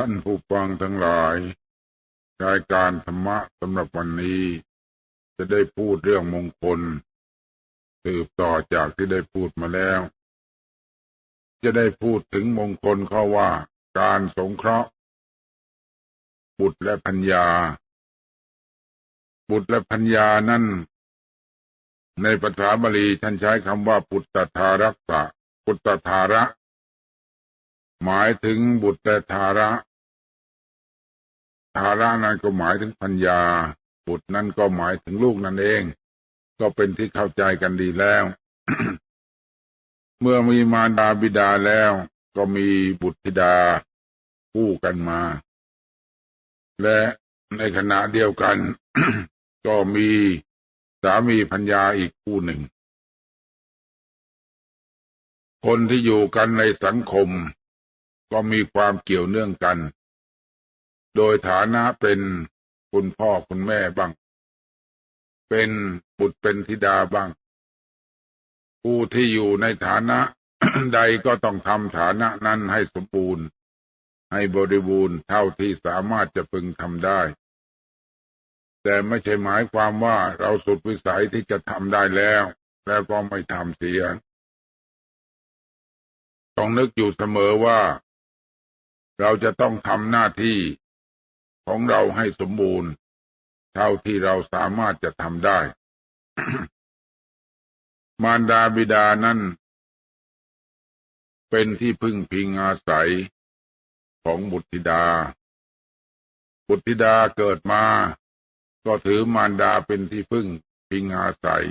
ท่านผู้ฟังทั้งหลาย รายการธรรมะสำหรับวันนี้ จะได้พูดเรื่องมงคลสืบต่อจากที่ได้พูดมาแล้ว จะได้พูดถึงมงคลเขาว่า การสงเคราะห์ บุตรและพัญญา บุตรและพัญญานั้นในภาษาบาลีท่านใช้คำว่า ปุตตทารักษะปุตตทาระ หมายถึงบุตรและทาระทาระนั้นก็หมายถึงพัญญา บุตรนั้นก็หมายถึงลูกนั่นเอง ก็เป็นที่เข้าใจกันดีแล้ว เมื่อมีมารดาบิดาแล้ว ก็มีบุตรธิดาคู่กันมา และในขณะเดียวกัน ก็มีสามีพัญญาอีกคู่หนึ่ง คนที่อยู่กันในสังคม ก็มีความเกี่ยวเนื่องกัน โดยฐานะเป็นคุณพ่อคุณแม่บ้าง เป็นบุตรเป็นธิดาบ้าง ผู้ที่อยู่ในฐานะใดก็ต้องทำฐานะนั้นให้สมบูรณ์ ให้บริบูรณ์เท่าที่สามารถจะพึงทำได้ แต่ไม่ใช่หมายความว่าเราสุดวิสัยที่จะทำได้แล้ว แล้วก็ไม่ทำเสีย ต้องนึกอยู่เสมอว่า เราจะต้องทำหน้าที่ของเราให้สมบูรณ์ เท่าที่เราสามารถจะทำได้ มารดาบิดานั้น เป็นที่พึ่งพิงอาศัยของบุตรธิดา บุตรธิดาเกิดมา ก็ถือมารดาเป็นที่พึ่งพิงอาศัย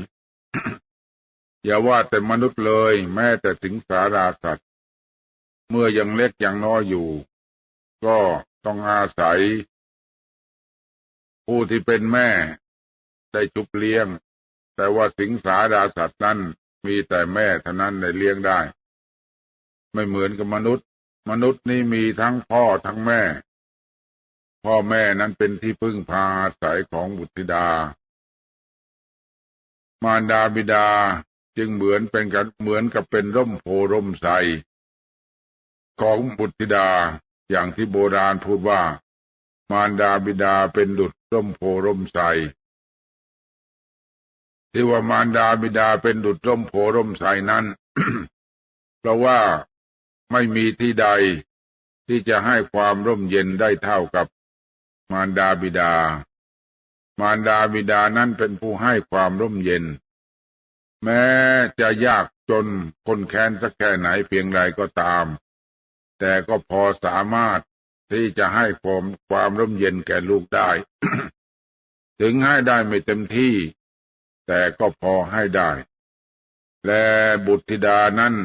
อย่าว่าแต่มนุษย์เลย แม้แต่ถึงสาราสัตว์ เมื่อยังเล็กยังน้อยอยู่ ก็ต้องอาศัย ผู้ที่เป็นแม่ ได้จุบเลี้ยง แต่ว่าสิงสาราสัตว์นั้นมีแต่แม่เท่านั้นในเลี้ยงได้ ไม่เหมือนกับมนุษย์ มนุษย์นี่มีทั้งพ่อทั้งแม่ พ่อแม่นั้นเป็นที่พึ่งพาอาศัยของบุตรธิดา มารดาบิดาจึงเหมือนเป็นกันเหมือนกับเป็นร่มโพร่มใสของบุตรธิดา อย่างที่โบราณพูดว่า มารดาบิดาเป็นดุจร่มโพร่มใสที่ว่ามารดาบิดาเป็นดุจร่มโพร่มใสนั้น เพราะว่าไม่มีที่ใดที่จะให้ความร่มเย็นได้เท่ากับมารดาบิดา มารดาบิดานั้นเป็นผู้ให้ความร่มเย็น แม้จะยากจนคนแค้นสักแค่ไหนเพียงใดก็ตาม แต่ก็พอสามารถที่จะให้ความความร่มเย็นแก่ลูกได้ ถึงให้ได้ไม่เต็มที่ แต่ก็พอให้ได้ และบุตรธิดานั้น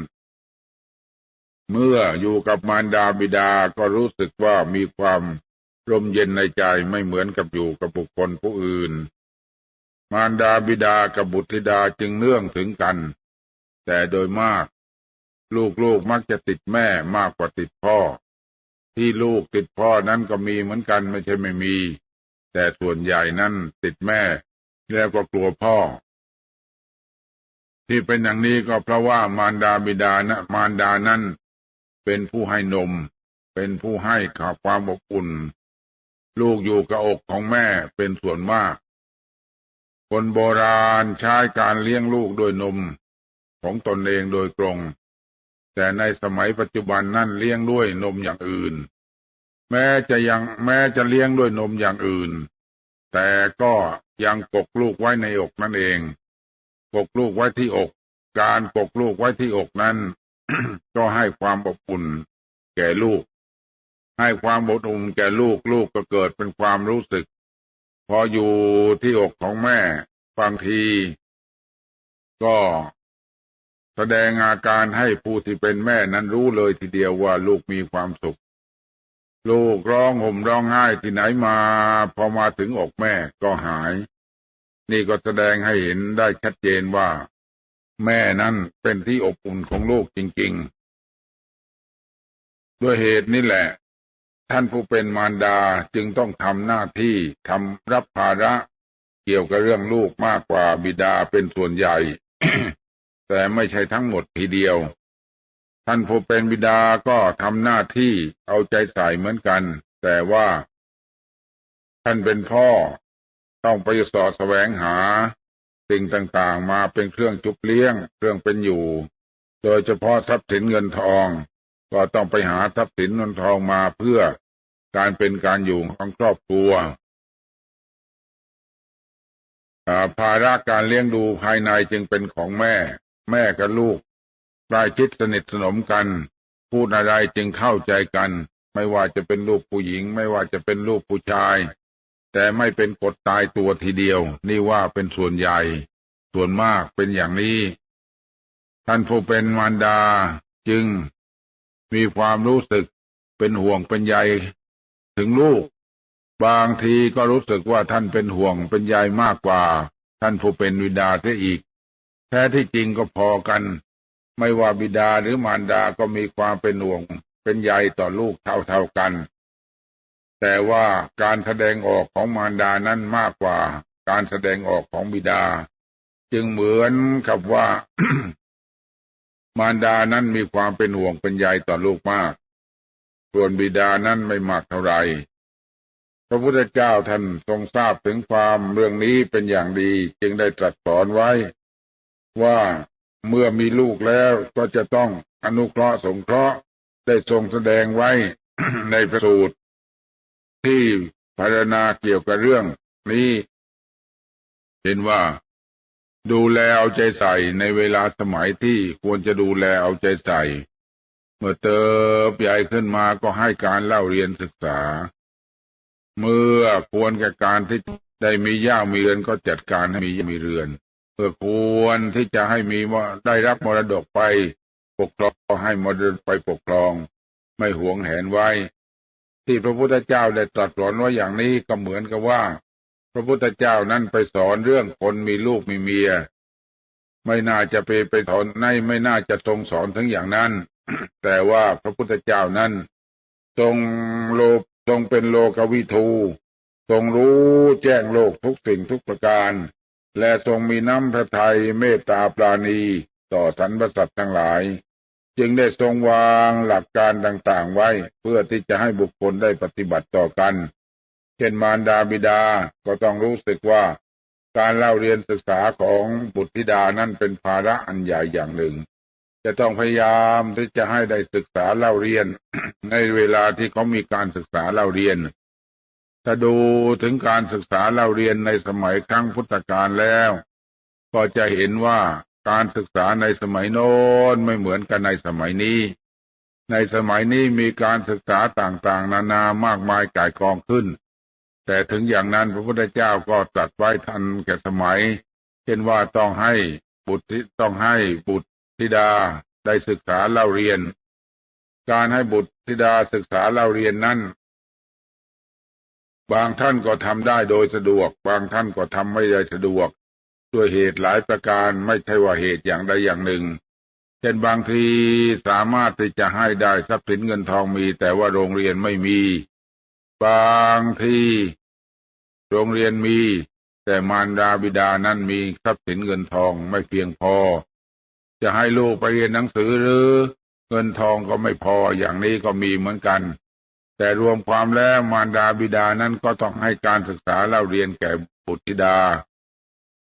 เมื่ออยู่กับมารดาบิดาก็รู้สึกว่ามีความร่มเย็นในใจไม่เหมือนกับอยู่กับบุคคลผู้อื่น มารดาบิดากับบุตรธิดาจึงเนื่องถึงกัน แต่โดยมาก ลูกๆมักจะติดแม่มากกว่าติดพ่อ ที่ลูกติดพ่อนั้นก็มีเหมือนกันไม่ใช่ไม่มี แต่ส่วนใหญ่นั้นติดแม่ แล้วก็กลัวพ่อ ที่เป็นอย่างนี้ก็เพราะว่ามารดาบิดานะมารดานั้น เป็นผู้ให้นม เป็นผู้ให้ข่าวความอบอุ่น ลูกอยู่กับอกของแม่เป็นส่วนมาก คนโบราณใช้การเลี้ยงลูกด้วยนมของตนเองโดยตรง แต่ในสมัยปัจจุบันนั่นเลี้ยงด้วยนมอย่างอื่น แม้จะยังแม้จะเลี้ยงด้วยนมอย่างอื่น แต่ก็ยังกกลูกไว้ในอกนั่นเอง กกลูกไว้ที่อก การกกลูกไว้ที่อกนั้น ก็ให้ความอบอุ่นแก่ลูก ให้ความอบอุ่นแก่ลูกลูกก็เกิดเป็นความรู้สึก พออยู่ที่อกของแม่บางที ก็ แสดงอาการให้ผู้ที่เป็นแม่นั้นรู้เลยทีเดียวว่าลูกมีความสุข ลูกร้องห่มร้องไห้ที่ไหนมา พอมาถึงอกแม่ก็หาย นี่ก็แสดงให้เห็นได้ชัดเจนว่า แม่นั้นเป็นที่อบอุ่นของลูกจริงๆ ด้วยเหตุนี้แหละ ท่านผู้เป็นมารดาจึงต้องทำหน้าที่ทำรับภาระเกี่ยวกับเรื่องลูกมากกว่าบิดาเป็นส่วนใหญ่ แต่ไม่ใช่ทั้งหมดทีเดียว ท่านผู้เป็นบิดาก็ทำหน้าที่เอาใจใส่เหมือนกัน แต่ว่า ท่านเป็นพ่อ ต้องไปสอดแสวงหา สิ่งต่างๆมาเป็นเครื่องจุบเลี้ยง เครื่องเป็นอยู่ โดยเฉพาะทรัพย์สินเงินทอง ก็ต้องไปหาทรัพย์สินเงินทองมาเพื่อการเป็นการอยู่ของครอบครัวภาระการเลี้ยงดูภายในจึงเป็นของแม่ แม่กับลูกใกล้ชิดสนิทสนมกัน พูดอะไรจึงเข้าใจกัน ไม่ว่าจะเป็นลูกผู้หญิง ไม่ว่าจะเป็นลูกผู้ชาย แต่ไม่เป็นกฎตายตัวทีเดียว นี่ว่าเป็นส่วนใหญ่ ส่วนมากเป็นอย่างนี้ ท่านผู้เป็นมารดาจึงมีความรู้สึกเป็นห่วงเป็นใยถึงลูก บางทีก็รู้สึกว่าท่านเป็นห่วงเป็นใยมากกว่า ท่านผู้เป็นวิดาเสียอีก แท้ที่จริงก็พอกัน ไม่ว่าบิดาหรือมารดาก็มีความเป็นห่วง เป็นใยต่อลูกเท่าๆกัน แต่ว่าการแสดงออกของมารดานั้นมากกว่า การแสดงออกของบิดา จึงเหมือนกับว่า มารดานั้นมีความเป็นห่วงเป็นใยต่อลูกมาก ส่วนบิดานั้นไม่มากเท่าไหร่พระพุทธเจ้าท่านทรงทราบถึงความเรื่องนี้เป็นอย่างดีจึงได้ตรัสสอนไว้ ว่าเมื่อมีลูกแล้วก็จะต้องอนุเคราะห์สงเคราะห์ได้ทรงแสดงไว้ในพระสูตร ที่พรรณนาเกี่ยวกับเรื่องนี้ เห็นว่า ดูแลเอาใจใส่ในเวลาสมัยที่ควรจะดูแลเอาใจใส่ เมื่อเติบใหญ่ขึ้นมาก็ให้การเล่าเรียนศึกษา เมื่อควรแก่การที่ได้มีย่ามีเรือนก็จัดการให้มีย่ามีเรือนื่อควรที่จะให้มีว่าได้รับมรดกไปปกครองให้มรดกไปปกครอง ไม่หวงแหนไว้ ที่พระพุทธเจ้าได้ตรัสสอนไว้อย่างนี้ก็เหมือนกับว่า พระพุทธเจ้านั้นไปสอนเรื่องคนมีลูกมีเมีย ไม่น่าจะไปไปสอนในไม่น่าจะทรงสอนถึงอย่างนั้น แต่ว่าพระพุทธเจ้านั้นทรงโลทรงเป็นโลกวิทูทรงรู้แจ้งโลกทุกสิ่งทุกประการ และทรงมีน้ำพระทัยเมตตาปราณีต่อสรรพสัตว์ทั้งหลาย จึงได้ทรงวางหลักการต่างๆไว้เพื่อที่จะให้บุคคลได้ปฏิบัติต่อกัน เช่นมารดาบิดาก็ต้องรู้สึกว่า การเล่าเรียนศึกษาของบุตรธิดานั้นเป็นภาระอันใหญ่อย่างหนึ่ง จะต้องพยายามที่จะให้ได้ศึกษาเล่าเรียน ในเวลาที่เขามีการศึกษาเล่าเรียน ถ้าดูถึงการศึกษาเล่าเรียนในสมัยครั้งพุทธกาลแล้ว ก็จะเห็นว่าการศึกษาในสมัยโน้นไม่เหมือนกันในสมัยนี้ ในสมัยนี้มีการศึกษาต่างๆ นานามากมายก่ายกองขึ้น แต่ถึงอย่างนั้นพระพุทธเจ้าก็ตรัสไว้ทันแก่สมัย เช่นว่าต้องให้บุตรต้องให้บุตรธิดาได้ศึกษาเล่าเรียน การให้บุตรธิดาศึกษาเล่าเรียนนั้น บางท่านก็ทำได้โดยสะดวก บางท่านก็ทำไม่ได้สะดวก ด้วยเหตุหลายประการไม่ใช่ว่าเหตุอย่างใดอย่างหนึ่ง เช่นบางทีสามารถที่จะให้ได้ทรัพย์สินเงินทองมี แต่ว่าโรงเรียนไม่มี บางที โรงเรียนมี แต่มารดาบิดานั้นมีทรัพย์สินเงินทองไม่เพียงพอ จะให้ลูกไปเรียนหนังสือหรือ เงินทองก็ไม่พออย่างนี้ก็มีเหมือนกัน แต่รวมความแล้วมารดาบิดานั้นก็ต้องให้การศึกษาเล่าเรียนแก่บุตรธิดา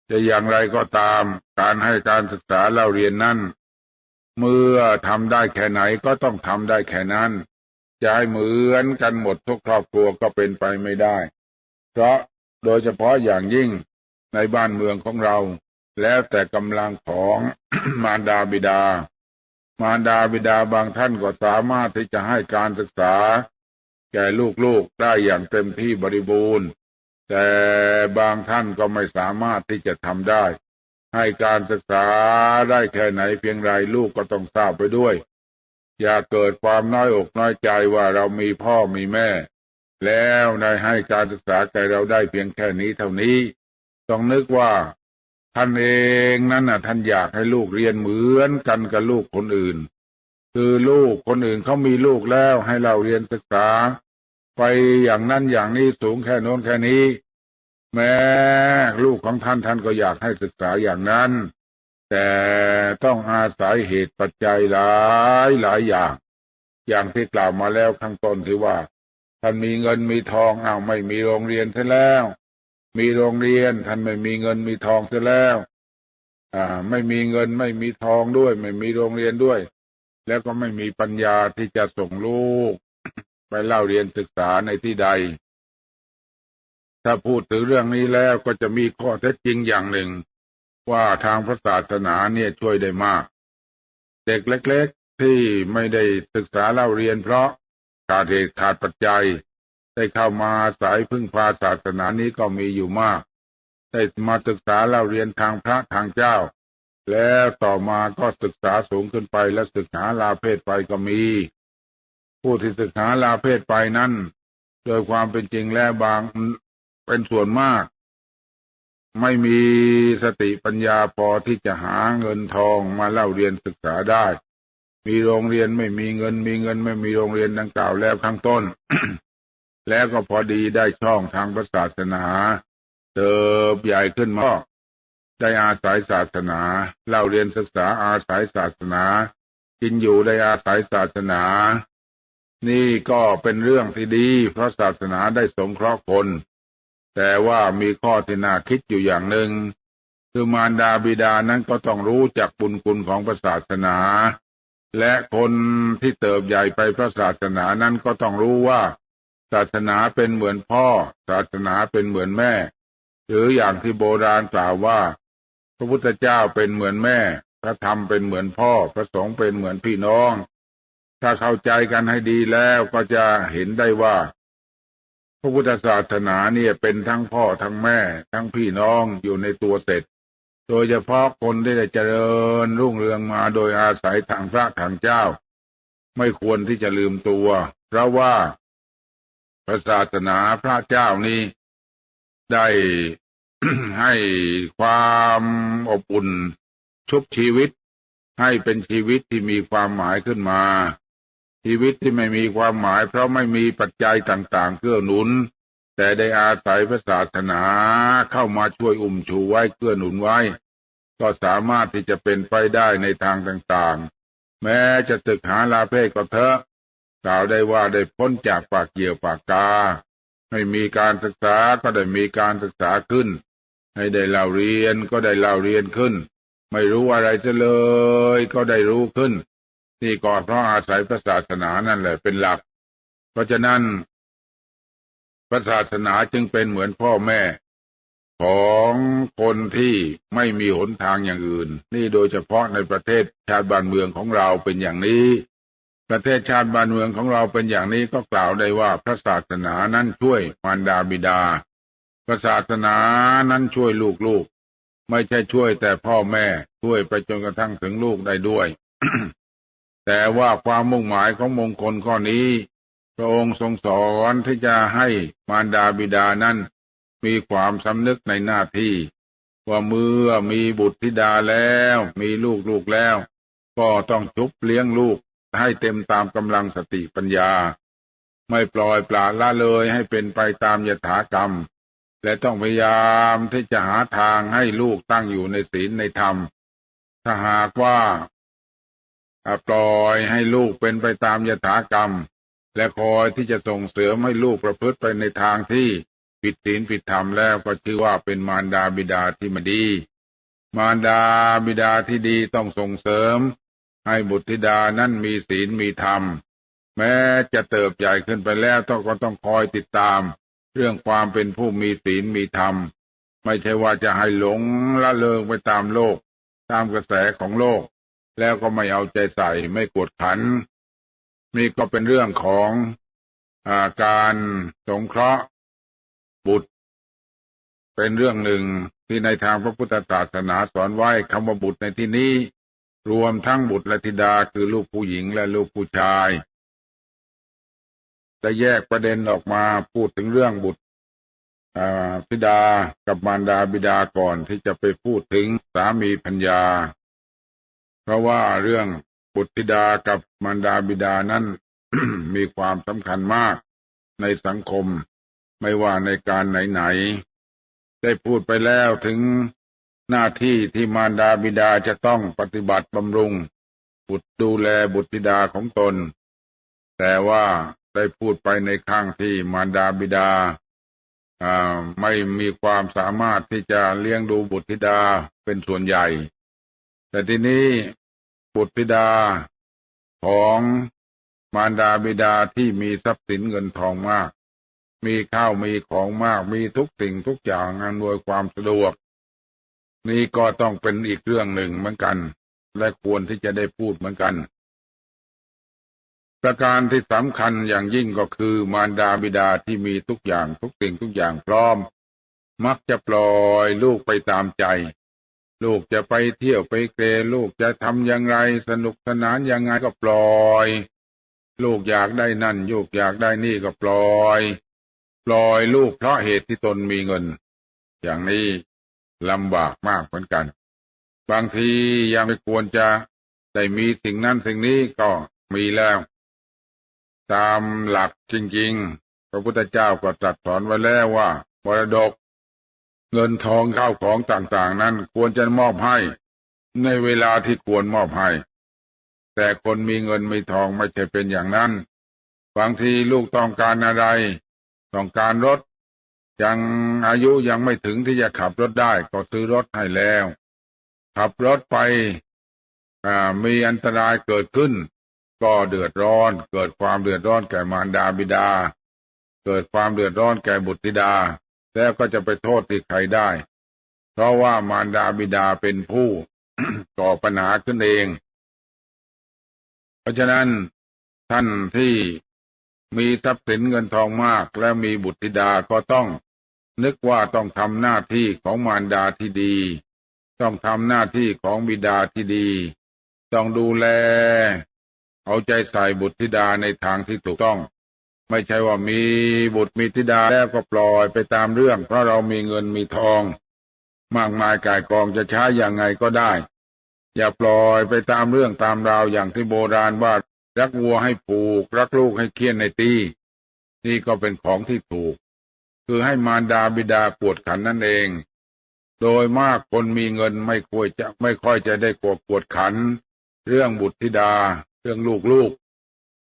จะอย่างไรก็ตามการให้การศึกษาเล่าเรียนนั้น เมื่อทำได้แค่ไหนก็ต้องทำได้แค่นั้น จะให้เหมือนกันหมดทุกครอบครัวก็เป็นไปไม่ได้ เพราะโดยเฉพาะอย่างยิ่งในบ้านเมืองของเรา แล้วแต่กำลังของมารดาบิดา มารดาบิดาบางท่านก็สามารถที่จะให้การศึกษา แก่ลูกๆได้อย่างเต็มที่บริบูรณ์ แต่บางท่านก็ไม่สามารถที่จะทำได้ ให้การศึกษาได้แค่ไหนเพียงไรลูกก็ต้องทราบไปด้วย อย่าเกิดความน้อยอกน้อยใจว่าเรามีพ่อมีแม่ แล้วได้ให้การศึกษาแก่เราได้เพียงแค่นี้เท่านี้ ต้องนึกว่าท่านเองนั่นน่ะท่านอยากให้ลูกเรียนเหมือนกันกับลูกคนอื่น คือลูกคนอื่นเขามีลูกแล้วให้เราเรียนศึกษา ไปอย่างนั้นอย่างนี้สูงแค่โน้นแค่นี้ แม้ลูกของท่านท่านก็อยากให้ศึกษาอย่างนั้น แต่ต้องอาศัยเหตุปัจจัยหลายหลายอย่าง อย่างที่กล่าวมาแล้วข้างต้นที่ว่า ท่านมีเงินมีทองอ้าวไม่มีโรงเรียนเสียแล้ว มีโรงเรียนท่านไม่มีเงินมีทองเสียแล้ว อ่า ไม่มีเงินไม่มีทองด้วย ไม่มีโรงเรียนด้วย แล้วก็ไม่มีปัญญาที่จะส่งลูก ไปเล่าเรียนศึกษาในที่ใด ถ้าพูดถึงเรื่องนี้แล้วก็จะมีข้อเท็จจริงอย่างหนึ่ง ว่าทางพระศาสนาเนี่ยช่วยได้มาก เด็กเล็ก ๆที่ไม่ได้ศึกษาเล่าเรียนเพราะขาดเหตุขาดปัจจัย ได้เข้ามาอายพึ่งพาศาสนานี้ก็มีอยู่มาก ได้มาศึกษาเล่าเรียนทางพระทางเจ้า แล้วต่อมาก็ศึกษาสูงขึ้นไปและศึกษาลาเพศไปก็มี ผู้ที่ศึกษาลาเพศไปนั้นโดยความเป็นจริงแล้วบางเป็นส่วนมาก ไม่มีสติปัญญาพอที่จะหาเงินทองมาเล่าเรียนศึกษาได้ มีโรงเรียนไม่มีเงิน มีเงินไม่มีโรงเรียนดังกล่าวแล้วข้างต้น แล้วก็พอดีได้ช่องทางศาสนาเติบใหญ่ขึ้นมา ได้อาศัยศาสนาเล่าเรียนศึกษาอาศัยศาสนา กินอยู่ได้อาศัยศาสนา นี่ก็เป็นเรื่องที่ดี เพราะศาสนาได้สงเคราะห์คน แต่ว่ามีข้อที่น่าคิดอยู่อย่างหนึ่ง คือมารดาบิดานั้นก็ต้องรู้จักบุญคุณของพระศาสนา และคนที่เติบใหญ่ไปพระศาสนานั้นก็ต้องรู้ว่า ศาสนาเป็นเหมือนพ่อ ศาสนาเป็นเหมือนแม่ หรืออย่างที่โบราณกล่าวว่า พระพุทธเจ้าเป็นเหมือนแม่ พระธรรมเป็นเหมือนพ่อ พระสงฆ์เป็นเหมือนพี่น้อง ถ้าเข้าใจกันให้ดีแล้วก็จะเห็นได้ว่า พระพุทธศาสนาเนี่ยเป็นทั้งพ่อทั้งแม่ ทั้งพี่น้องอยู่ในตัวเสร็จ โดยเฉพาะคนที่ได้เจริญรุ่งเรืองมาโดยอาศัยทางพระทางเจ้า ไม่ควรที่จะลืมตัว เพราะว่าพระศาสนาพระเจ้านี้ได้ ให้ความอบอุ่นชุบชีวิต ให้เป็นชีวิตที่มีความหมายขึ้นมา ชีวิตที่ไม่มีความหมาย เพราะไม่มีปัจจัยต่างๆเกื้อหนุน แต่ได้อาศัยพระศาสนาเข้ามาช่วยอุ้มชูไว้เกื้อหนุนไว้ ก็สามารถที่จะเป็นไปได้ในทางต่างๆ แม้จะศึกหาลาเพศก็เถอะกล่าวได้ว่าได้พ้นจากปากเกี่ยวปากกา ไม่มีการศึกษาก็ได้มีการศึกษาขึ้น ให้ได้เล่าเรียนก็ได้เล่าเรียนขึ้น ไม่รู้อะไรจะเลย ก็ได้รู้ขึ้น นี่ก็เพราะอาศัยพระศาสนานั่นแหละเป็นหลัก เพราะฉะนั้น พระศาสนาจึงเป็นเหมือนพ่อแม่ ของคนที่ไม่มีหนทางอย่างอื่น นี่โดยเฉพาะในประเทศชาติบ้านเมืองของเราเป็นอย่างนี้ ประเทศชาติบ้านเมืองของเราเป็นอย่างนี้ก็กล่าวได้ว่าพระศาสนานั้นช่วยมารดาบิดา พระศาสนานั้นช่วยลูกๆ ไม่ใช่ช่วยแต่พ่อแม่ช่วยไปจนกระทั่งถึงลูกได้ด้วย แต่ว่าความมุ่งหมายของมงคลข้อนี้ พระองค์ทรงสอนที่จะให้มารดาบิดานั้นมีความสำนึกในหน้าที่ ว่าเมื่อมีบุตรธิดาแล้ว มีลูกลูกแล้ว ก็ต้องชุบเลี้ยงลูกให้เต็มตามกำลังสติปัญญา ไม่ปล่อยปละละเลยให้เป็นไปตามยถากรรม และต้องพยายามที่จะหาทางให้ลูกตั้งอยู่ในศีลในธรรม ถ้าหากว่าปล่อยให้ลูกเป็นไปตามยถากรรม และคอยที่จะส่งเสริมให้ลูกประพฤติไปในทางที่ผิดศีลผิดธรรมแล้วก็ชื่อว่าเป็นมารดาบิดาที่ไม่ดี มารดาบิดาที่ดีต้องส่งเสริม ให้บุตรธิดานั้นมีศีลมีธรรม แม้จะเติบใหญ่ขึ้นไปแล้วต้องก็ต้องคอยติดตาม เรื่องความเป็นผู้มีศีลมีธรรม ไม่ใช่ว่าจะให้หลงละเลงไปตามโลก ตามกระแสของโลก แล้วก็ไม่เอาใจใส่ไม่กดขัน นี่ก็เป็นเรื่องของอาการสงเคราะห์บุตร เป็นเรื่องหนึ่งที่ในทางพระพุทธศาสนาสอนไว้คำว่าบุตรในที่นี้ รวมทั้งบุตรและธิดาคือลูกผู้หญิงและลูกผู้ชาย จะแยกประเด็นออกมาพูดถึงเรื่องบุตรธิดากับมารดาบิดาก่อนที่จะไปพูดถึงสามีพัญญา เพราะว่าเรื่องบุตรธิดากับมารดาบิดานั้นมีความสำคัญมากในสังคมไม่ว่าในการไหนๆได้พูดไปแล้วถึงหน้าที่ที่มารดาบิดาจะต้องปฏิบัติบำรุง บุตรดูแลบุตรธิดาของตน แต่ว่า ได้พูดไปในข้างที่มารดาบิดาไม่มีความสามารถที่จะเลี้ยงดูบุตรธิดาเป็นส่วนใหญ่ แต่ทีนี้บุตรธิดาของมารดาบิดาที่มีทรัพย์สินเงินทองมาก มีข้าวมีของมากมีทุกสิ่งทุกอย่างอำนวยความสะดวก นี่ก็ต้องเป็นอีกเรื่องหนึ่งเหมือนกัน และควรที่จะได้พูดเหมือนกัน ประการที่สำคัญอย่างยิ่งก็คือมารดาบิดาที่มีทุกอย่างทุกสิ่งทุกอย่างพร้อม มักจะปล่อยลูกไปตามใจ ลูกจะไปเที่ยวไปเกรลูกจะทำอย่างไรสนุกสนานอยังไงก็ปล่อย ลูกอยากได้นั่นลูกอยากได้นี่ก็ปล่อย ปล่อยลูกเพราะเหตุที่ตนมีเงิน อย่างนี้ลำบากมากเหมือนกัน บางทียังไม่ควรจะได้มีสิ่งนั้นสิ่งนี้ก็มีแล้ว ตามหลักจริงๆ พระพุทธเจ้าก็ตรัสสอนไว้แล้วว่ามรดก เงินทองข้าวของต่างๆ นั้นควรจะมอบให้ ในเวลาที่ควรมอบให้ แต่คนมีเงินมีทองไม่ใช่เป็นอย่างนั้น บางทีลูกต้องการอะไร ต้องการรถ ยังอายุยังไม่ถึงที่จะขับรถได้ก็ซื้อรถให้แล้ว ขับรถไปมีอันตรายเกิดขึ้น ก็เดือดร้อน เกิดความเดือดร้อนแก่มารดาบิดา เกิดความเดือดร้อนแก่บุตรธิดา แล้วก็จะไปโทษที่ใครได้ เพราะว่ามารดาบิดาเป็นผู้ก่อปัญหาขึ้นเอง เพราะฉะนั้นท่านที่มีทรัพย์สินเงินทองมาก และมีบุตรธิดาก็ต้องนึกว่าต้องทำหน้าที่ของมารดาที่ดี ต้องทำหน้าที่ของบิดาที่ดี ต้องดูแล เอาใจใส่บุตรธิดาในทางที่ถูกต้อง ไม่ใช่ว่ามีบุตรมีธิดาแล้วก็ปล่อยไปตามเรื่อง เพราะเรามีเงินมีทอง มากมายกายกองจะใช้อย่างไงก็ได้ อย่าปล่อยไปตามเรื่องตามราวอย่างที่โบราณว่ารักวัวให้ผูก รักลูกให้เคี่ยนในตีนี่ก็เป็นของที่ถูก คือให้มารดาบิดากวดขันนั่นเอง โดยมากคนมีเงินไม่ควรจะไม่ค่อยจะได้กวดกวดขัน เรื่องบุตรธิดา รื่องลูกลูก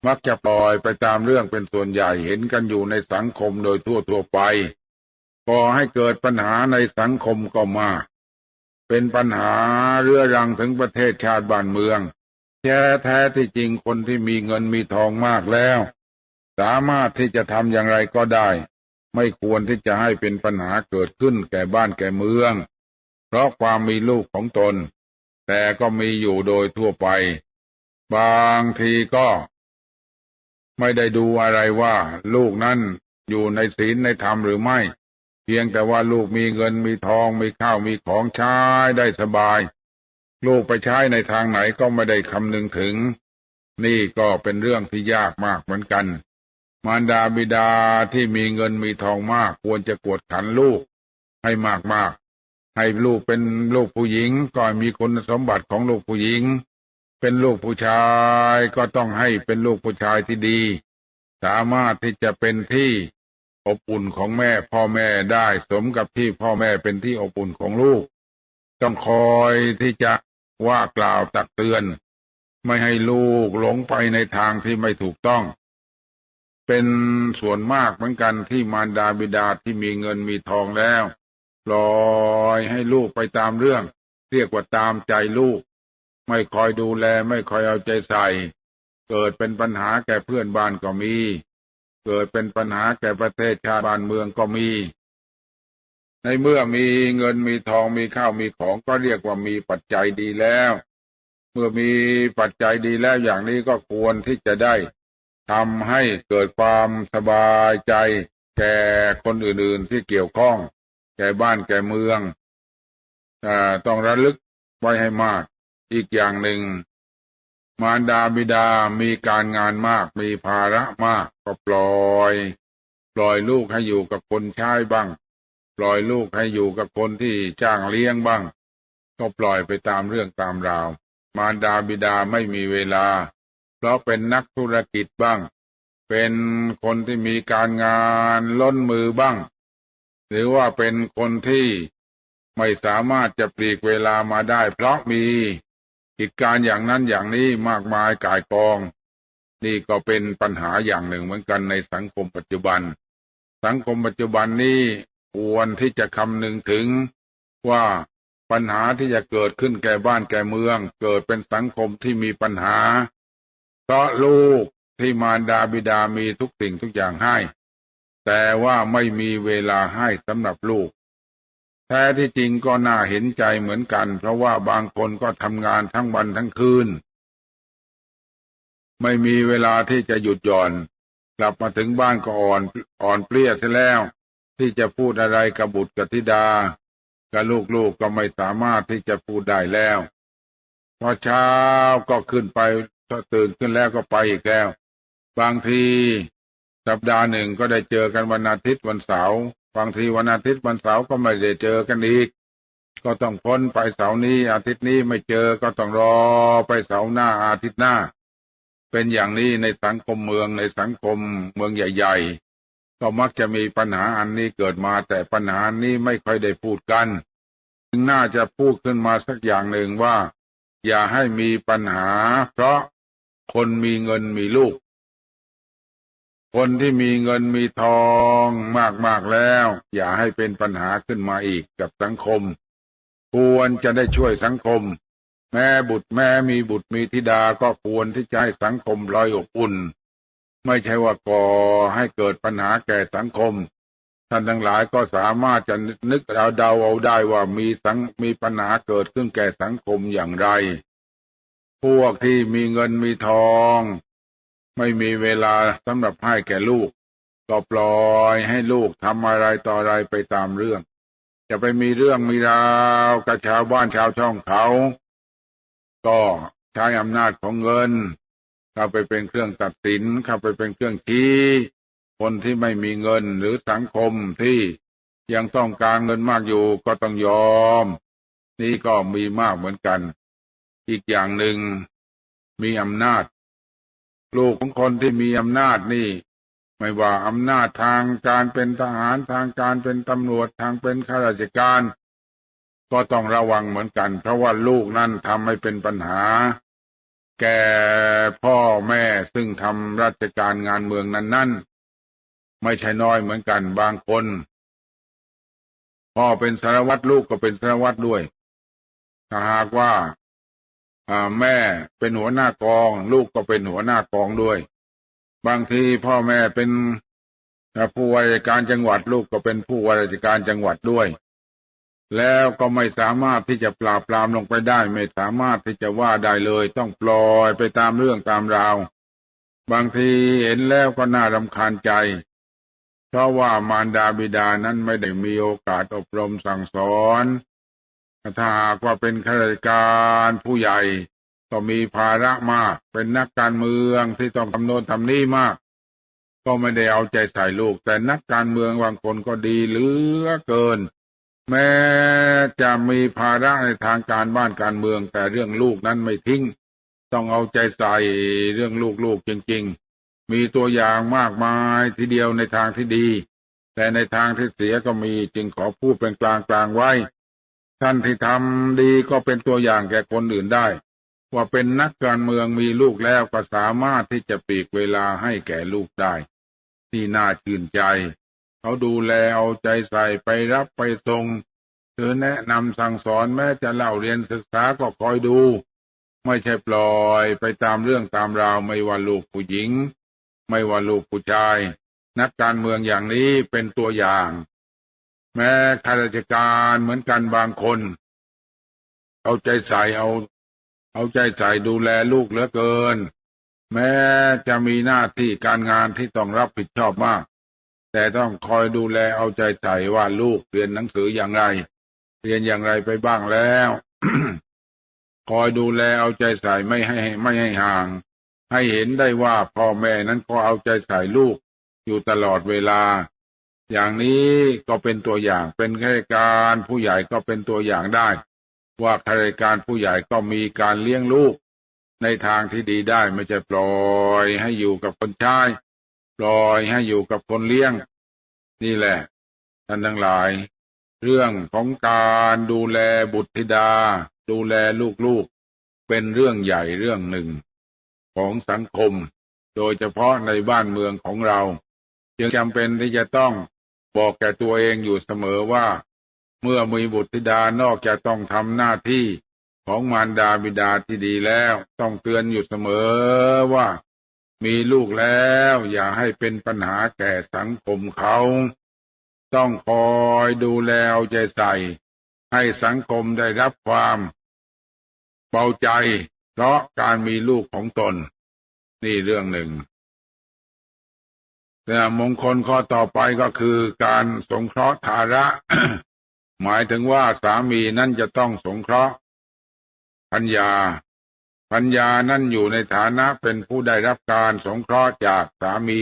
มักจะปล่อยไปตามเรื่องเป็นส่วนใหญ่เห็นกันอยู่ในสังคมโดยทั่วทั่วไปก่อให้เกิดปัญหาในสังคมก็มาก เป็นปัญหาเรื้อรังถึงประเทศชาติบ้านเมือง แท้แท้ที่จริงคนที่มีเงินมีทองมากแล้ว สามารถที่จะทำอย่างไรก็ได้ ไม่ควรที่จะให้เป็นปัญหาเกิดขึ้นแก่บ้านแก่เมือง เพราะความมีลูกของตน แต่ก็มีอยู่โดยทั่วไป บางทีก็ไม่ได้ดูอะไรว่า ลูกนั้นอยู่ในศีลในธรรมหรือไม่ เพียงแต่ว่าลูกมีเงินมีทองมีข้าวมีของใช้ได้สบาย ลูกไปใช้ในทางไหนก็ไม่ได้คำนึงถึง นี่ก็เป็นเรื่องที่ยากมากเหมือนกัน มารดาบิดาที่มีเงินมีทองมากควรจะกวดขันลูก ให้มากมากให้ลูกเป็นลูกผู้หญิงก็มีคุณสมบัติของลูกผู้หญิง เป็นลูกผู้ชายก็ต้องให้เป็นลูกผู้ชายที่ดี สามารถที่จะเป็นที่อบอุ่นของแม่พ่อแม่ได้สมกับที่พ่อแม่เป็นที่อบอุ่นของลูก ต้องคอยที่จะว่ากล่าวตักเตือน ไม่ให้ลูกหลงไปในทางที่ไม่ถูกต้อง เป็นส่วนมากเหมือนกันที่มารดาบิดาที่มีเงินมีทองแล้วปล่อยให้ลูกไปตามเรื่อง เรียกว่าตามใจลูก ไม่คอยดูแลไม่คอยเอาใจใส่ เกิดเป็นปัญหาแก่เพื่อนบ้านก็มี เกิดเป็นปัญหาแก่ประเทศชาติบ้านเมืองก็มี ในเมื่อมีเงินมีทองมีข้าวมีของก็เรียกว่ามีปัจจัยดีแล้ว เมื่อมีปัจจัยดีแล้วอย่างนี้ก็ควรที่จะได้ทำให้เกิดความสบายใจ แก่คนอื่นๆที่เกี่ยวข้อง แก่บ้านแก่เมืองต้องระลึกไว้ให้มาก อีกอย่างหนึ่ง มารดาบิดามีการงานมากมีภาระมากก็ปล่อย ปล่อยลูกให้อยู่กับคนใช้บ้าง ปล่อยลูกให้อยู่กับคนที่จ้างเลี้ยงบ้าง ก็ปล่อยไปตามเรื่องตามราว มารดาบิดาไม่มีเวลา เพราะเป็นนักธุรกิจบ้าง เป็นคนที่มีการงานล้นมือบ้าง หรือว่าเป็นคนที่ไม่สามารถจะปลีกเวลามาได้เพราะมี กิจการอย่างนั้นอย่างนี้มากมายกายกอง นี่ก็เป็นปัญหาอย่างหนึ่งเหมือนกันในสังคมปัจจุบัน สังคมปัจจุบันนี้ควรที่จะคำนึงถึงว่าปัญหาที่จะเกิดขึ้นแก่บ้านแก่เมือง เกิดเป็นสังคมที่มีปัญหา เพราะลูกที่มารดาบิดามีทุกสิ่งทุกอย่างให้ แต่ว่าไม่มีเวลาให้สำหรับลูก แท้ที่จริงก็น่าเห็นใจเหมือนกัน เพราะว่าบางคนก็ทำงานทั้งวันทั้งคืน ไม่มีเวลาที่จะหยุดหย่อน กลับมาถึงบ้านก็อ่อนอ่อนเปรี้ยเสียแล้ว ที่จะพูดอะไรกับบุตรกับธิดา กับลูกๆกก็ไม่สามารถที่จะพูดได้แล้ว พอเช้าก็ขึ้นไปถ้าตื่นขึ้นแล้วก็ไปอีกแล้ว บางที สัปดาห์หนึ่งก็ได้เจอกันวันอาทิตย์วันเสาร์ บางทีวันอาทิตย์วันเสาร์ก็ไม่ได้เจอกันอีก ก็ต้องพ้นไปเสาร์นี้ อาทิตย์นี้ไม่เจอก็ต้องรอไปเสาร์หน้าอาทิตย์หน้า เป็นอย่างนี้ในสังคมเมืองในสังคมเมืองใหญ่ ๆ ก็มักจะมีปัญหาอันนี้เกิดมาแต่ปัญหานี้ไม่ค่อยได้พูดกันจึงน่าจะพูดขึ้นมาสักอย่างหนึ่งว่า อย่าให้มีปัญหา เพราะคนมีเงินมีลูก คนที่มีเงินมีทองมากๆแล้ว อย่าให้เป็นปัญหาขึ้นมาอีกกับสังคม ควรจะได้ช่วยสังคม แม่บุตรแม่มีบุตรมีธิดาก็ควรที่จะให้สังคมลอยอบอุ่น ไม่ใช่ว่าก่อให้เกิดปัญหาแก่สังคม ท่านทั้งหลายก็สามารถจะนึกเราเดาเอาได้ว่ามีสังมีปัญหาเกิดขึ้นแก่สังคมอย่างไร พวกที่มีเงินมีทอง ไม่มีเวลาสำหรับให้แก่ลูก ก็ปล่อยให้ลูกทำอะไรต่ออะไรไปตามเรื่องจะไปมีเรื่องมีราวกับชาวบ้านชาวช่องเขา ก็ใช้อำนาจของเงิน เข้าไปเป็นเครื่องตัดสินเข้าไปเป็นเครื่องชี้คนที่ไม่มีเงินหรือสังคมที่ยังต้องการเงินมากอยู่ก็ต้องยอม นี่ก็มีมากเหมือนกัน อีกอย่างหนึ่งมีอำนาจ ลูกของคนที่มีอำนาจนี่ ไม่ว่าอำนาจทางการเป็นทหารทางการเป็นตำรวจทางเป็นข้าราชการ ก็ต้องระวังเหมือนกัน เพราะว่าลูกนั่นทำให้เป็นปัญหา แก่พ่อแม่ซึ่งทำราชการงานเมืองนั้นนั่นไม่ใช่น้อยเหมือนกันบางคน พ่อเป็นสารวัตรลูกก็เป็นสารวัตรด้วยถ้าหากว่า แม่เป็นหัวหน้ากอง ลูกก็เป็นหัวหน้ากองด้วย บางทีพ่อแม่เป็นผู้ว่าราชการจังหวัดลูกก็เป็นผู้ว่าราชการจังหวัดด้วย แล้วก็ไม่สามารถที่จะปราบปรามลงไปได้ ไม่สามารถที่จะว่าได้เลย ต้องปล่อยไปตามเรื่องตามราว บางทีเห็นแล้วก็น่ารำคาญใจเพราะว่ามารดาบิดานั้นไม่ได้มีโอกาสอบรมสั่งสอน ถ้าหากว่าเป็นข้าราชการผู้ใหญ่ก็มีภาระมาก เป็นนักการเมืองที่ต้องทำโน่นทำนี่มาก ก็ไม่ได้เอาใจใส่ลูก แต่นักการเมืองบางคนก็ดีเหลือเกิน แม้จะมีภาระในทางการบ้านการเมือง แต่เรื่องลูกนั้นไม่ทิ้ง ต้องเอาใจใส่เรื่องลูกๆจริง ๆ มีตัวอย่างมากมายทีเดียวในทางที่ดี แต่ในทางที่เสียก็มีจึงขอพูดเป็นกลางๆไว้ ท่านที่ทำดีก็เป็นตัวอย่างแก่คนอื่นได้ ว่าเป็นนักการเมืองมีลูกแล้วก็สามารถที่จะปีกเวลาให้แก่ลูกได้ ที่น่าชื่นใจ เขาดูแลเอาใจใส่ไปรับไปส่งหรือแนะนำสั่งสอนแม้จะเล่าเรียนศึกษาก็คอยดู ไม่ใช่ปล่อยไปตามเรื่องตามราวไม่ว่าลูกผู้หญิง ไม่ว่าลูกผู้ชาย นักการเมืองอย่างนี้เป็นตัวอย่าง แม้ข้าราชการเหมือนกันบางคน เอาใจใส่เอา เอาใจใส่ดูแลลูกเหลือเกิน แม้จะมีหน้าที่การงานที่ต้องรับผิดชอบมาก แต่ต้องคอยดูแลเอาใจใส่ว่าลูกเรียนหนังสืออย่างไร เรียนอย่างไรไปบ้างแล้วคอยดูแลเอาใจใส่ไม่ให้ไม่ให้ห่าง ให้เห็นได้ว่าพ่อแม่นั้นก็เอาใจใส่ลูกอยู่ตลอดเวลา อย่างนี้ก็เป็นตัวอย่างเป็นข้าราชการผู้ใหญ่ก็เป็นตัวอย่างได้ ว่าข้าราชการผู้ใหญ่ก็มีการเลี้ยงลูก ในทางที่ดีได้ไม่ใช่ปล่อยให้อยู่กับคนใช้ปล่อยให้อยู่กับคนเลี้ยง นี่แหละท่านทั้งหลาย เรื่องของการดูแลบุตรธิดา ดูแลลูกๆ เป็นเรื่องใหญ่เรื่องหนึ่ง ของสังคม โดยเฉพาะในบ้านเมืองของเรา จึงจำเป็นที่จะต้อง บอกแก่ตัวเองอยู่เสมอว่า เมื่อมีบุตรธิดานอกจากต้องทำหน้าที่ของมารดาบิดาที่ดีแล้ว ต้องเตือนอยู่เสมอว่า มีลูกแล้ว อย่าให้เป็นปัญหาแก่สังคมเขา ต้องคอยดูแลเอาใจใส่ ให้สังคมได้รับความเบาใจ เพราะการมีลูกของตน นี่เรื่องหนึ่ง แต่มงคลข้อต่อไปก็คือการสงเคราะห์ทาระ หมายถึงว่าสามีนั่นจะต้องสงเคราะห์พัญญาพัญญานั่นอยู่ในฐานะเป็นผู้ได้รับการสงเคราะห์จากสามี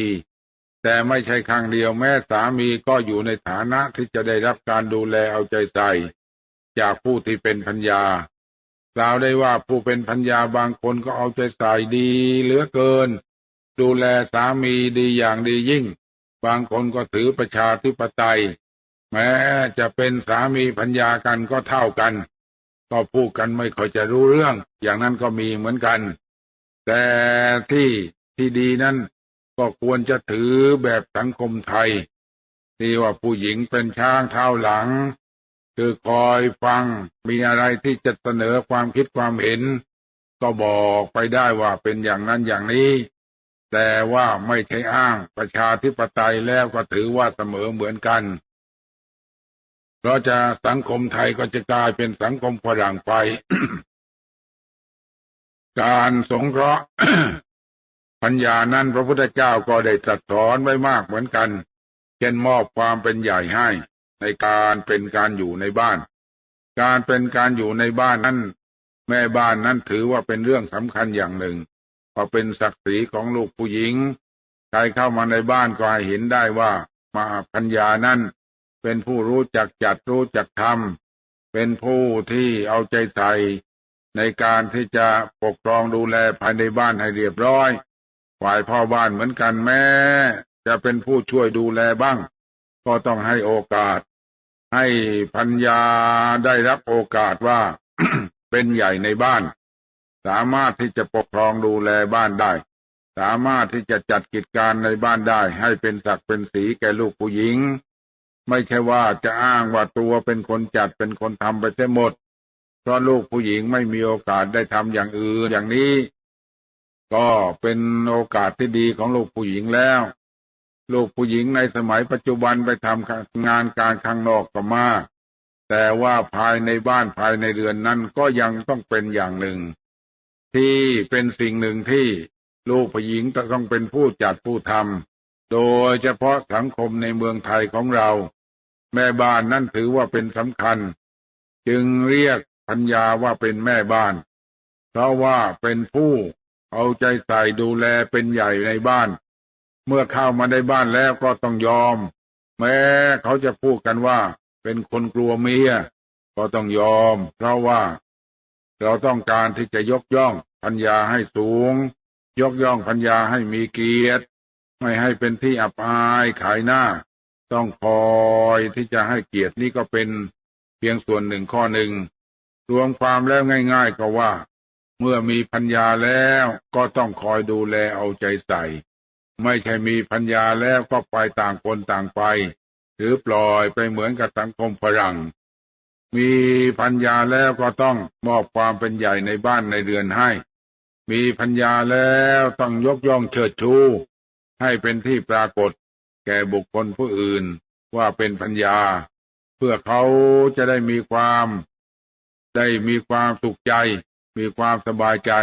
แต่ไม่ใช่ครั้งเดียวแม้สามีก็อยู่ในฐานะที่จะได้รับการดูแลเอาใจใส่ จากผู้ที่เป็นพัญญากล่าวได้ว่าผู้เป็นพัญญาบางคนก็เอาใจใส่ดีเหลือเกิน ดูแลสามีดีอย่างดียิ่ง บางคนก็ถือประชาธิปไตย แม้จะเป็นสามีพัญญากันก็เท่ากัน ก็พูดกันไม่ค่อยจะรู้เรื่อง อย่างนั้นก็มีเหมือนกัน แต่ที่ที่ดีนั้นก็ควรจะถือแบบสังคมไทย ที่ว่าผู้หญิงเป็นช้างเท้าหลัง คือคอยฟังมีอะไรที่จะเสนอความคิดความเห็น ก็บอกไปได้ว่าเป็นอย่างนั้นอย่างนี้ แต่ว่าไม่ใช่อ้างประชาธิปไตยแล้วก็ถือว่าเสมอเหมือนกัน เพราะจะสังคมไทยก็จะกลายเป็นสังคมฝรั่งไป การสงเคราะห์ปัญญานั้นพระพุทธเจ้าก็ได้ตรัสสอนไว้มากเหมือนกัน เช่นมอบความเป็นใหญ่ให้ ในการเป็นการอยู่ในบ้าน การเป็นการอยู่ในบ้านนั้น แม่บ้านนั้นถือว่าเป็นเรื่องสำคัญอย่างหนึ่ง พราะเป็นศักดิ์ศรีของลูกผู้หญิง ใครเข้ามาในบ้านก็ให้เห็นได้ว่ามาพัญญานั้นเป็นผู้รู้จักจัดรู้จักทำเป็นผู้ที่เอาใจใส่ในการที่จะปกครองดูแลภายในบ้านให้เรียบร้อย ฝ่ายพ่อบ้านเหมือนกันแม้จะเป็นผู้ช่วยดูแลบ้าง ก็ต้องให้โอกาส ให้พัญญาได้รับโอกาสว่าเป็นใหญ่ในบ้าน สามารถที่จะปกครองดูแลบ้านได้ สามารถที่จะจัดกิจการในบ้านได้ ให้เป็นศักดิ์เป็นสีแก่ลูกผู้หญิง ไม่ใช่ว่าจะอ้างว่าตัวเป็นคนจัดเป็นคนทำไปเสียหมด เพราะลูกผู้หญิงไม่มีโอกาสได้ทำอย่างอื่นอย่างนี้ ก็เป็นโอกาสที่ดีของลูกผู้หญิงแล้วลูกผู้หญิงในสมัยปัจจุบันไปทำงานการข้างนอกก็มาก แต่ว่าภายในบ้านภายในเรือนนั้นก็ยังต้องเป็นอย่างหนึ่ง ที่เป็นสิ่งหนึ่งที่ลูกผู้หญิงต้องเป็นผู้จัดผู้ทำโดยเฉพาะสังคมในเมืองไทยของเรา แม่บ้านนั่นถือว่าเป็นสำคัญ จึงเรียกพัญญาว่าเป็นแม่บ้าน เพราะว่าเป็นผู้เอาใจใส่ดูแลเป็นใหญ่ในบ้าน เมื่อเข้ามาในบ้านแล้วก็ต้องยอม แม้เขาจะพูดกันว่า เป็นคนกลัวเมีย ก็ต้องยอม เพราะว่า เราต้องการที่จะยกย่องพัญญาให้สูง ยกย่องพัญญาให้มีเกียรติ ไม่ให้เป็นที่อับอายขายหน้า ต้องคอยที่จะให้เกียรตินี่ก็เป็นเพียงส่วนหนึ่งข้อหนึ่ง รวมความแล้วง่าย ๆ ก็ว่า เมื่อมีพัญญาแล้วก็ต้องคอยดูแลเอาใจใส่ ไม่ใช่มีพัญญาแล้วก็ไปต่างคนต่างไป หรือปล่อยไปเหมือนกับสังคมฝรั่ง มีพัญญาแล้วก็ต้องมอบความเป็นใหญ่ในบ้านในเรือนให้ มีพัญญาแล้วต้องยกย่องเชิดชู ให้เป็นที่ปรากฏ แก่บุคคลผู้อื่นว่าเป็นพัญญา เพื่อเขาจะได้มีความ ได้มีความสุขใจ มีความสบายใจ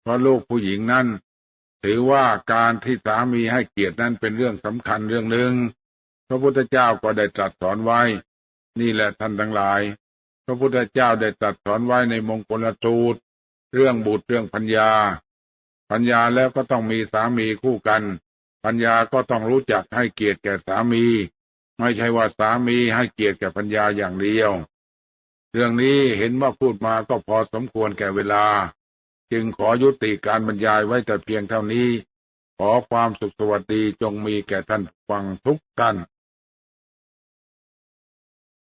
เพราะลูกผู้หญิงนั้น ถือว่าการที่สามีให้เกียรตินั้นเป็นเรื่องสำคัญเรื่องหนึ่งพระพุทธเจ้าก็ได้ตรัสสอนไว้ นี่แหละท่านทั้งหลาย พระพุทธเจ้าได้ตรัสสอนไว้ในมงคลสูตร เรื่องบุตรเรื่องพัญญา พัญญาแล้วก็ต้องมีสามีคู่กัน พัญญาก็ต้องรู้จักให้เกียรติแก่สามี ไม่ใช่ว่าสามีให้เกียรติแก่พัญญาอย่างเดียว เรื่องนี้เห็นว่าพูดมาก็พอสมควรแก่เวลา จึงขอยุติการบรรยายไว้แต่เพียงเท่านี้ ขอความสุขสวัสดีจงมีแก่ท่านฟังทุกท่าน